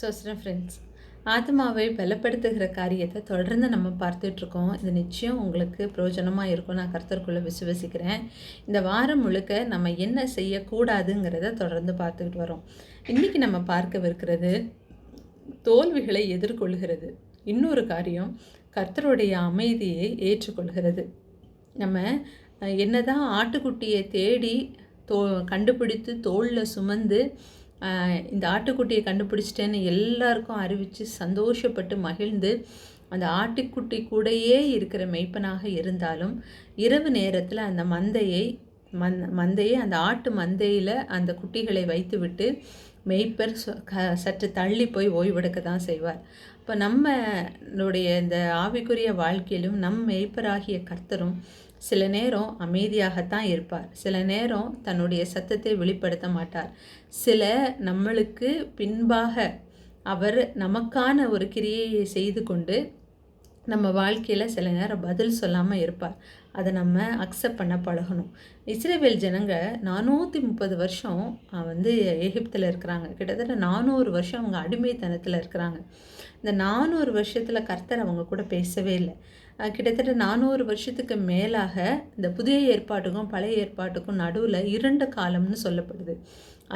சோஸ்ரம் friends ஆத்மாவை பலப்படுத்துகிற காரியத்தை தொடர்ந்து நம்ம பார்த்துட்ருக்கோம். இது நிச்சயம் உங்களுக்கு பிரயோஜனமாக இருக்கும். நான் கர்த்தருக்குள்ளே விசுவசிக்கிறேன். இந்த வாரம் முழுக்க நம்ம என்ன செய்யக்கூடாதுங்கிறத தொடர்ந்து பார்த்துக்கிட்டு வரோம். இன்றைக்கி நம்ம பார்க்கவிருக்கிறது தோல்விகளை எதிர்கொள்கிறது. இன்னொரு காரியம் கர்த்தருடைய அமைதியை ஏற்றுக்கொள்கிறது. நம்ம என்ன என்னதான் ஆட்டுக்குட்டியை தேடி தோ கண்டுபிடித்து தோளில் சுமந்து இந்த ஆட்டுக்குட்டியை கண்டுபிடிச்சிட்டேன்னு எல்லாருக்கும் அறிவித்து சந்தோஷப்பட்டு மகிழ்ந்து அந்த ஆட்டுக்குட்டி கூடயே இருக்கிற மெய்ப்பனாக இருந்தாலும் இரவு நேரத்தில் அந்த மந்தையை மந் மந்தையை அந்த ஆட்டு மந்தையில் அந்த குட்டிகளை வைத்துவிட்டு மெய்ப்பர் சொ- க- சற்று தள்ளி போய் ஓய்வெடுக்க தான் செய்வார். இப்போ நம்மளுடைய இந்த ஆவிக்குரிய வாழ்க்கையிலும் நம் மெய்ப்பராகிய கர்த்தரும் சில நேரம் அமைதியாகத்தான் இருப்பார். சில நேரம் தன்னுடைய சத்தத்தை வெளிப்படுத்த மாட்டார். சில நம்மளுக்கு பின்பாக அவர் நமக்கான ஒரு கிரியையை செய்து கொண்டு நம்ம வாழ்க்கையில் சில நேரம் பதில் சொல்லாமல் இருப்பார். அதை நம்ம அக்செப்ட் பண்ண பழகணும். இஸ்ரேவேல் ஜனங்க நானூற்றி முப்பது வருஷம் வந்து எகிப்தில் இருக்கிறாங்க. கிட்டத்தட்ட நானூறு வருஷம் அவங்க அடிமைத்தனத்தில் இருக்கிறாங்க. இந்த நானூறு வருஷத்தில் கர்த்தர் அவங்க கூட பேசவே இல்லை. கிட்டத்தட்ட நானூறு வருஷத்துக்கு மேலாக இந்த புதிய ஏற்பாட்டுக்கும் பழைய ஏற்பாட்டுக்கும் நடுவில் இரண்டு காலம்னு சொல்லப்படுது.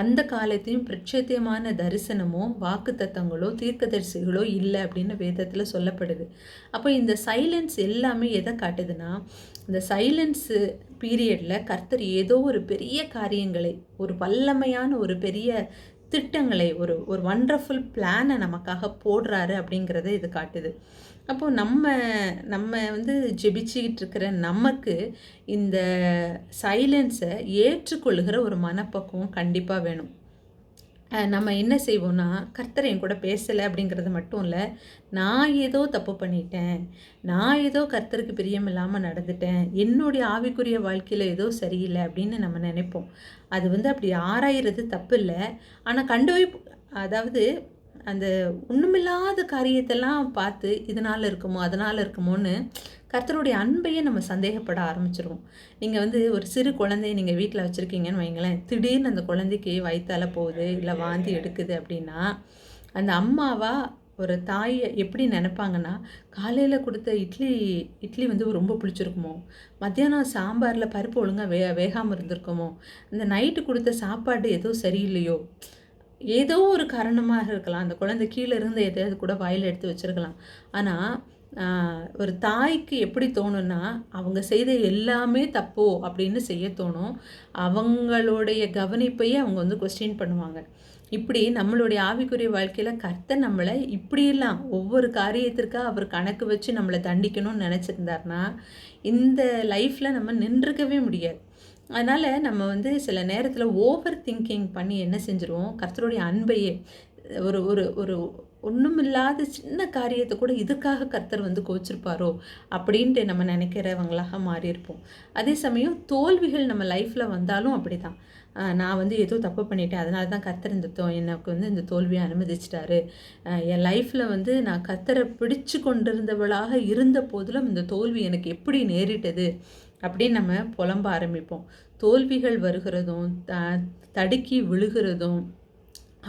அந்த காலத்தையும் பிரச்சத்தியமான தரிசனமோ வாக்குத்தத்தங்களோ தீர்க்கதரிசிகளோ இல்லை அப்படின்னு வேதத்தில் சொல்லப்படுது. அப்போ இந்த சைலன்ஸ் எல்லாமே எதை காட்டுதுன்னா இந்த சைலன்ஸு பீரியடில் கர்த்தர் ஏதோ ஒரு பெரிய காரியங்களை ஒரு வல்லமையான ஒரு பெரிய திட்டங்களை ஒரு ஒரு வண்டர்ஃபுல் பிளானை நமக்காக போடுறாரு அப்படிங்கிறத இது காட்டுது. அப்போது நம்ம நம்ம வந்து ஜெபிச்சுக்கிட்டு இருக்கிற நமக்கு இந்த சைலன்ஸை ஏற்றுக்கொள்கிற ஒரு மனப்பக்குவம் கண்டிப்பாக வேணும். நம்ம என்ன செய்வோம்னா கர்த்தர் என் கூட பேசலை அப்படிங்கிறது மட்டும் இல்லை நான் ஏதோ தப்பு பண்ணிட்டேன் நான் ஏதோ கர்த்தருக்கு பிரியம் இல்லாமல் நடந்துட்டேன் என்னுடைய ஆவிக்குரிய வாழ்க்கையில் ஏதோ சரியில்லை அப்படின்னு நம்ம நினைப்போம். அது வந்து அப்படி ஆராயிறது தப்பு இல்லை. ஆனால் கண்டு போய் அதாவது அந்த ஒன்றுமில்லாத காரியத்தெல்லாம் பார்த்து இதனால் இருக்குமோ அதனால் இருக்குமோன்னு கர்த்தருடைய அன்பையே நம்ம சந்தேகப்பட ஆரம்பிச்சிருவோம். நீங்கள் வந்து ஒரு சிறு குழந்தைய நீங்கள் வீட்டில் வச்சுருக்கீங்கன்னு வைங்களேன் திடீர்னு அந்த குழந்தைக்கு வயிற்றால போகுது இல்லை வாந்தி எடுக்குது அப்படின்னா அந்த அம்மாவா ஒரு தாயை எப்படி நினைப்பாங்கன்னா காலையில் கொடுத்த இட்லி இட்லி வந்து ரொம்ப பிடிச்சிருக்குமோ மத்தியானம் சாம்பாரில் பருப்பு ஒழுங்காக வே வேகாமல் இருந்திருக்குமோ இந்த நைட்டு கொடுத்த சாப்பாடு எதுவும் சரியில்லையோ ஏதோ ஒரு காரணமாக இருக்கலாம். அந்த குழந்தை கீழே இருந்து எதையாவது கூட வாயில் எடுத்து வச்சுருக்கலாம். ஆனால் ஒரு தாய்க்கு எப்படி தோணும்னா அவங்க செய்த எல்லாமே தப்போ அப்படின்னு செய்ய தோணும். அவங்களுடைய கவனிப்பையே அவங்க வந்து கொஸ்டின் பண்ணுவாங்க. இப்படி நம்மளுடைய ஆவிக்குரிய வாழ்க்கையில் கர்த்தர் நம்மளை இப்படியெல்லாம் ஒவ்வொரு காரியத்திற்காக அவர் கணக்கு வச்சு நம்மளை தண்டிக்கணும்னு நினச்சிருந்தாருன்னா இந்த லைஃப்பில் நம்ம நின்றுக்கவே முடியாது. அதனால் நம்ம வந்து சில நேரத்தில் ஓவர் திங்கிங் பண்ணி என்ன செஞ்சுருவோம்? கர்த்தருடைய அன்பையே ஒரு ஒரு ஒரு ஒன்றுமில்லாத சின்ன காரியத்தை கூட இதுக்காக கர்த்தர் வந்து கோச்சிருப்பாரோ? அப்படின்ட்டு நம்ம நினைக்கிறவங்களாக மாறியிருப்போம். அதே சமயம் தோல்விகள் நம்ம லைஃப்பில் வந்தாலும் அப்படி தான் நான் வந்து ஏதோ தப்பு பண்ணிட்டேன். அதனால தான் கர்த்தர் இந்த தோ எனக்கு வந்து இந்த தோல்வியை அனுமதிச்சிட்டாரு. என் லைஃப்பில் வந்து நான் கர்த்தரை பிடிச்சு கொண்டிருந்தவளாக இருந்த போதிலும் இந்த தோல்வி எனக்கு எப்படி நேரிட்டது? அப்படின்னு நம்ம புலம்ப ஆரம்பிப்போம். தோல்விகள் வருகிறதும் த தடுக்கி விழுகிறதும்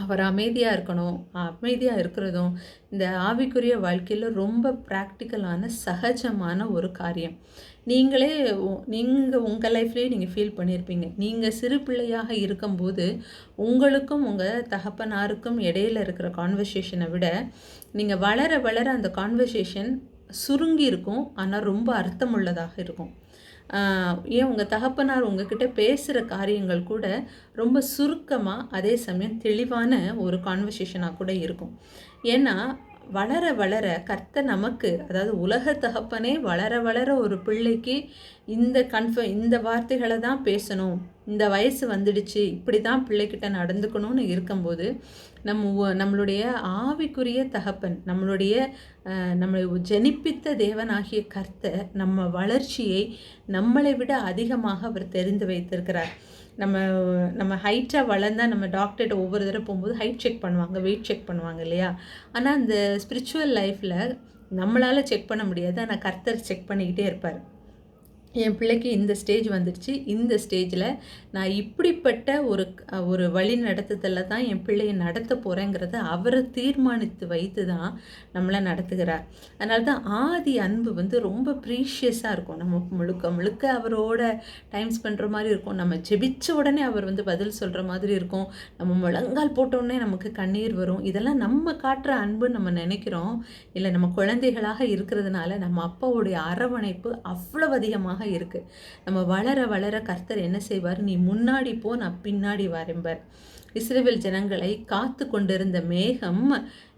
அவர் அமைதியாக இருக்கணும் அமைதியாக இருக்கிறதும் இந்த ஆவிக்குரிய வாழ்க்கையில் ரொம்ப ப்ராக்டிக்கலான சகஜமான ஒரு காரியம். நீங்களே நீங்கள் உங்கள் லைஃப்லேயே நீங்கள் ஃபீல் பண்ணியிருப்பீங்க நீங்கள் சிறு பிள்ளையாக இருக்கும்போது உங்களுக்கும் உங்கள் தகப்பனாருக்கும் இடையில இருக்கிற கான்வர்சேஷனை விட நீங்கள் வளர வளர அந்த கான்வர்சேஷன் சுருங்கி இருக்கும் ஆனால் ரொம்ப அர்த்தமுள்ளதாக இருக்கும். ஏன் உங்கள் தகப்பனார் உங்ககிட்ட பேசுகிற காரியங்கள் கூட ரொம்ப சுருக்கமாக அதே சமயம் தெளிவான ஒரு கான்வர்சேஷனாக கூட இருக்கும். ஏன்னா வளர வளர கர்த்த நமக்கு அதாவது உலக தகப்பனே வளர வளர ஒரு பிள்ளைக்கு இந்த கன்ஃப இந்த வார்த்தைகளை தான் பேசணும். இந்த வயசு வந்துடுச்சு இப்படி தான் பிள்ளைக்கிட்ட நடந்துக்கணும்னு இருக்கும்போது நம்ம நம்மளுடைய ஆவிக்குரிய தகப்பன் நம்மளுடைய நம்மளை ஜெனிப்பித்த தேவனாகிய கர்த்தர் நம்ம வளர்ச்சியை நம்மளை விட அதிகமாக அவர் தெரிந்து வைத்திருக்கிறார். நம்ம நம்ம ஹைட்டாக வளர்ந்தா நம்ம டாக்டர்கிட்ட ஒவ்வொரு தடவை போகும்போது ஹைட் செக் பண்ணுவாங்க வெயிட் செக் பண்ணுவாங்க இல்லையா? ஆனால் அந்த ஸ்பிரிச்சுவல் லைஃப்பில் நம்மளால் செக் பண்ண முடியாது. ஆனால் கர்த்தர் செக் பண்ணிக்கிட்டே இருப்பார். என் பிள்ளைக்கு இந்த ஸ்டேஜ் வந்துடுச்சு. இந்த ஸ்டேஜில் நான் இப்படிப்பட்ட ஒரு ஒரு வழி நடத்துதலில் தான் என் பிள்ளையை நடத்த போகிறேங்கிறத அவரை தீர்மானித்து வைத்து தான் நம்மளை நடத்துகிறார். அதனால தான் ஆதி அன்பு வந்து ரொம்ப ப்ரீஷியஸாக இருக்கும். நம்ம முழுக்க முழுக்க அவரோட டைம் ஸ்பெண்ட்ற மாதிரி இருக்கும். நம்ம ஜெபிச்ச உடனே அவர் வந்து பதில் சொல்கிற மாதிரி இருக்கும். நம்ம முழங்கால் போட்டோடனே நமக்கு கண்ணீர் வரும். இதெல்லாம் நம்ம காட்டுற அன்புன்னு நம்ம நினைக்கிறோம். இல்லை நம்ம குழந்தைகளாக இருக்கிறதுனால நம்ம அப்பாவுடைய அரவணைப்பு அவ்வளவு அதிகமாக இருக்குது நம்ம வளர வளர கர்த்தர் என்ன செய்வார்? நீ முன்னாடி போ நான் பின்னாடி வரம்பர் இஸ்ரேவேல் ஜனங்களை காத்து கொண்டிருந்த மேகம்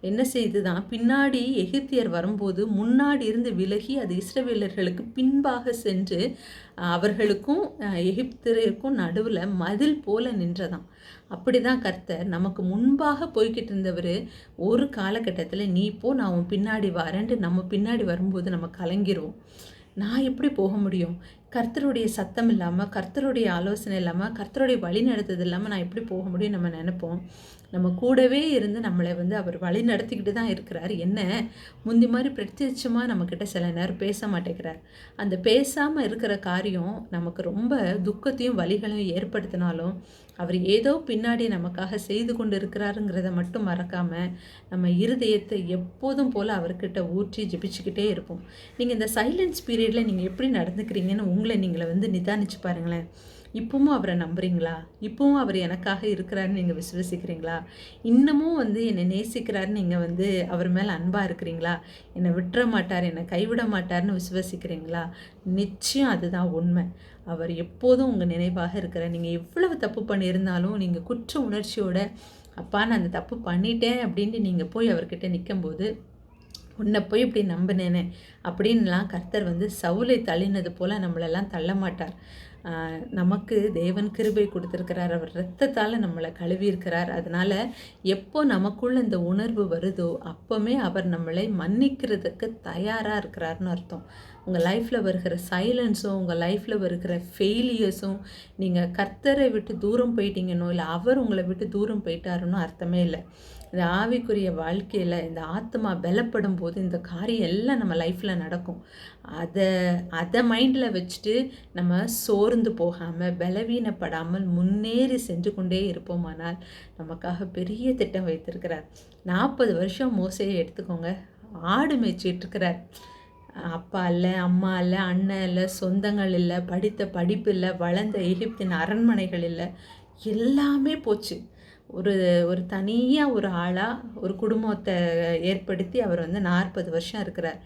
என்ன செய்துதான் பின்னாடி எகிப்தியர் வரும்போது முன்னாடி இருந்து விலகி அது இஸ்ரவேலர்களுக்கு பின்பாக சென்று அவர்களுக்கும் எகிப்தியருக்கும் நடுவில் மதில் போல நின்றதாம். அப்படி தான் கர்த்தர் நமக்கு முன்பாக போய்கிட்டு இருந்தவர் ஒரு காலகட்டத்தில் நீ போ நான் உன் பின்னாடி வரேன்ட்டு நம்ம பின்னாடி வரும்போது நம்ம கலங்கிடுவோம் நான் எப்படி போக முடியும்? கர்த்தருடைய சத்தம் இல்லாமல் கர்த்தருடைய ஆலோசனை இல்லாமல் கர்த்தருடைய வழி நடத்தது இல்லாமல் நான் எப்படி போக முடியும் நம்ம நினைப்போம்? நம்ம கூடவே இருந்து நம்மளை வந்து அவர் வழி நடத்திக்கிட்டு தான் இருக்கிறார். என்ன? முந்தி மாதிரி பிரத்யட்சமாக நம்மக்கிட்ட சில நேரம் பேச மாட்டேங்கிறார். அந்த பேசாமல் இருக்கிற காரியம் நமக்கு ரொம்ப துக்கத்தையும் வழிகளையும் ஏற்படுத்தினாலும் அவர் ஏதோ பின்னாடி நமக்காக செய்து கொண்டு இருக்கிறாருங்கிறத மட்டும் மறக்காமல் நம்ம இருதயத்தை எப்போதும் போல் அவர்கிட்ட ஊற்றி ஜெபிச்சுக்கிட்டே இருப்போம். நீங்கள் இந்த சைலன்ஸ் பீரியடில் நீங்கள் எப்படி நடந்துக்கிறீங்கன்னு உங்கள் நீங்களை வந்து நிதானிச்சு பாருங்களேன். இப்பவும் அவரை நம்புறீங்களா? இப்பவும் அவர் எனக்காக இருக்கிறாருன்னு நீங்கள் விசுவசிக்கிறீங்களா? இன்னமும் வந்து என்னை நேசிக்கிறாருன்னு நீங்கள் வந்து அவர் மேலே அன்பாக இருக்கிறீங்களா? என்னை விட்டுற மாட்டார் என்னை கைவிட மாட்டார்னு விசுவசிக்கிறீங்களா? நிச்சயம் அதுதான் உண்மை. அவர் எப்போதும் உங்கள் நினைவாக இருக்கிற நீங்கள் எவ்வளவு தப்பு பண்ணியிருந்தாலும் நீங்கள் குற்ற உணர்ச்சியோட அப்பா நான் அந்த தப்பு பண்ணிட்டேன் அப்படின்ட்டு நீங்கள் போய் அவர்கிட்ட நிற்கும்போது உன்னை போய் இப்படி நம்பினேனே அப்படின்லாம் கர்த்தர் வந்து சவுலை தள்ளினது போல் நம்மளெல்லாம் தள்ள மாட்டார் நமக்கு தேவன் கிருபை கொடுத்துருக்கிறார். அவர் ரத்தத்தால் நம்மளை கழுவி இருக்கிறார் அதனால் எப்போ நமக்குள்ள இந்த உணர்வு வருதோ அப்போவுமே அவர் நம்மளை மன்னிக்கிறதுக்கு தயாராக இருக்கிறாருன்னு அர்த்தம். உங்கள் லைஃப்பில் வருகிற சைலன்ஸும் உங்கள் லைஃப்பில் வருகிற ஃபெயிலியர்ஸும் நீங்கள் கர்த்தரை விட்டு தூரம் போயிட்டீங்கன்னோ இல்லை அவர் உங்களை விட்டு தூரம் போயிட்டாருன்னு அர்த்தமே இல்லை. இந்த ஆவிக்குரிய வாழ்க்கையில் இந்த ஆத்மா பலப்படும் போது இந்த காரியம் எல்லாம் நம்ம லைஃப்பில் நடக்கும். அதை அதை மைண்டில் வச்சுட்டு நம்ம சோர்ந்து போகாமல் பலவீனப்படாமல் முன்னேறி சென்று கொண்டே இருப்போமானால் நமக்காக பெரிய திட்டம் வைத்திருக்கிறார். நாற்பது வருஷம் மோசையை எடுத்துக்கோங்க. ஆடு மேய்ச்சிட்ருக்கிறார் அப்பா இல்லை அம்மா இல்லை அண்ணன் இல்லை சொந்தங்கள் இல்லை படித்த படிப்பு இல்லை வளர்ந்த எகிப்தின் அரண்மனைகள் இல்லை எல்லாமே போச்சு. ஒரு ஒரு தனியாக ஒரு ஆளாக ஒரு குடும்பத்தை ஏற்படுத்தி அவர் வந்து நாற்பது வருஷம் இருக்கிறார்.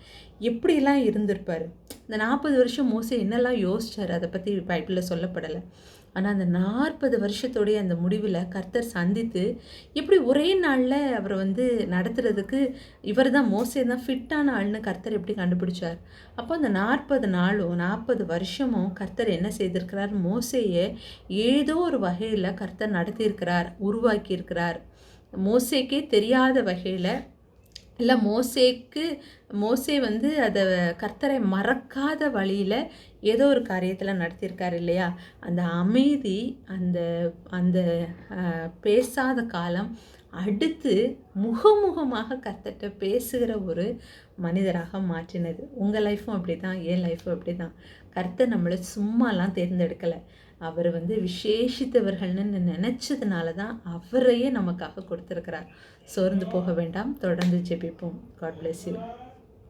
எப்படிலாம் இருந்திருப்பார். இந்த நாற்பது வருஷம் மோஸ்ட்லி என்னெல்லாம் யோசிச்சார்? அதை பற்றி பைப்பில் சொல்லப்படலை. ஆனால் அந்த நாற்பது வருஷத்துடைய அந்த முடிவில் கர்த்தர் சந்தித்து எப்படி ஒரே நாளில் அவர் வந்து நடத்துறதுக்கு இவர் தான் மோசே தான் ஃபிட்டான ஆள்னு கர்த்தர் எப்படி கண்டுபிடிச்சார்? அப்போ அந்த நாற்பது நாளும் நாற்பது வருஷமும் கர்த்தர் என்ன செய்திருக்கிறார்? மோசையை ஏதோ ஒரு வகையில் கர்த்தர் நடத்தியிருக்கிறார் உருவாக்கியிருக்கிறார். மோசேக்கே தெரியாத வகையில் இல்லை மோசேக்கு மோசே வந்து அதை கர்த்தரை மறக்காத வழியில் ஏதோ ஒரு காரியத்தில் நடத்தியிருக்காரு இல்லையா? அந்த அமைதி அந்த அந்த பேசாத காலம் அடுத்து முகமுகமாக கர்த்தட்ட பேசுகிற ஒரு மனிதராக மாற்றினது. உங்கள் லைஃப்பும் அப்படி தான் என் லைஃப்பும் அப்படி தான் கர்த்தர் நம்மளை சும்மாலாம் தேர்ந்தெடுக்கலை. அவர் வந்து விசேஷித்தவர்கள்னு நினச்சதுனால தான் அவரையே நமக்காக கொடுத்துருக்கிறார். சோர்ந்து போக வேண்டாம். தொடர்ந்து ஜெபிப்போம். God bless you